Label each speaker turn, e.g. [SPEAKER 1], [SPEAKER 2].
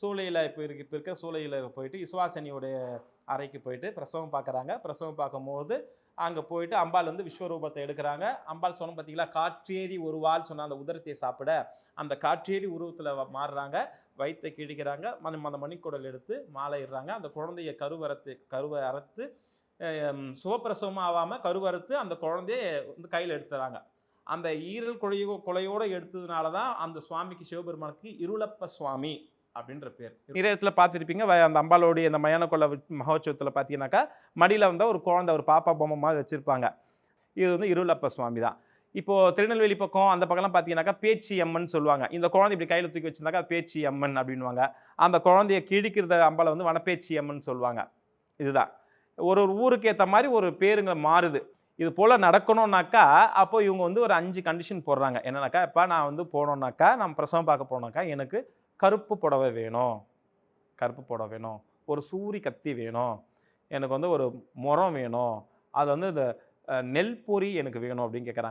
[SPEAKER 1] சூளையில் இப்போ இருக்கு இப்போ இருக்க சூளையில் போயிட்டு இசுவாசனியோடைய அறைக்கு போயிட்டு பிரசவம் பார்க்குறாங்க பிரசவம் பார்க்கும்போது அங்கே போயிட்டு அம்பாள் வந்து விஸ்வரூபத்தை எடுக்கிறாங்க. அம்பாள் சொன்ன பார்த்தீங்களா காற்றேறி ஒரு வாள் சொன்ன அந்த உதரத்தை சாப்பிட அந்த காற்றேறி உருவத்தில் மாறுறாங்க. வயிற்றை கிழிக்கிறாங்க. அந்த அந்த மணிக்குடல் எடுத்து மாலையிடுறாங்க. அந்த குழந்தைய கருவரத்து கருவை அறுத்து அஹ், ஆகாமல் கருவறுத்து அந்த குழந்தைய வந்து கையில் எடுத்துறாங்க. அந்த ஈரல் குழையோ கொலையோடு எடுத்ததுனால தான் அந்த சுவாமிக்கு சிவபெருமானுக்கு இருளப்ப சுவாமி. அப்படின்ற பேர். நிறைய இடத்துல பார்த்துருப்பீங்க. வ- அந்த அம்பாலோடைய இந்த மயான கொள்ள மகோத்சவத்தில் பார்த்தீங்கன்னாக்கா மடியில் வந்து ஒரு குழந்தை ஒரு பாப்பா பொம்மை மாதிரி வச்சுருப்பாங்க. இது வந்து இருளப்ப சுவாமி தான். இப்போது திருநெல்வேலி பக்கம் அந்த பக்கம்லாம் பார்த்தீங்கன்னாக்கா பேச்சி அம்மன் சொல்லுவாங்க. இந்த குழந்தை இப்படி கையில் தூக்கி வச்சிருந்தாக்கா பேச்சி அம்மன் அப்படின்வாங்க அந்த குழந்தைய கிழிக்கிறத அம்பாலை வந்து வனப்பேச்சி அம்மன் சொல்லுவாங்க. இதுதான். ஒரு ஒரு ஊருக்கு ஏற்ற மாதிரி ஒரு பேருங்க மாறுது. இது போல் நடக்கணும்னாக்கா அப்போ இவங்க வந்து ஒரு அஞ்சு கண்டிஷன் போடுறாங்க. என்னன்னாக்கா இப்போ நான் வந்து போனோம்னாக்கா நான் பிரசவம் பார்க்க போனோம்னாக்கா எனக்கு கருப்பு புடவை வேணும். கருப்பு புடவை வேணும். ஒரு சூரி கத்தி வேணும். எனக்கு வந்து ஒரு முறம் வேணும். அது வந்து இந்த நெல் பொறி எனக்கு வேணும் அப்படின்னு கேட்குறாங்க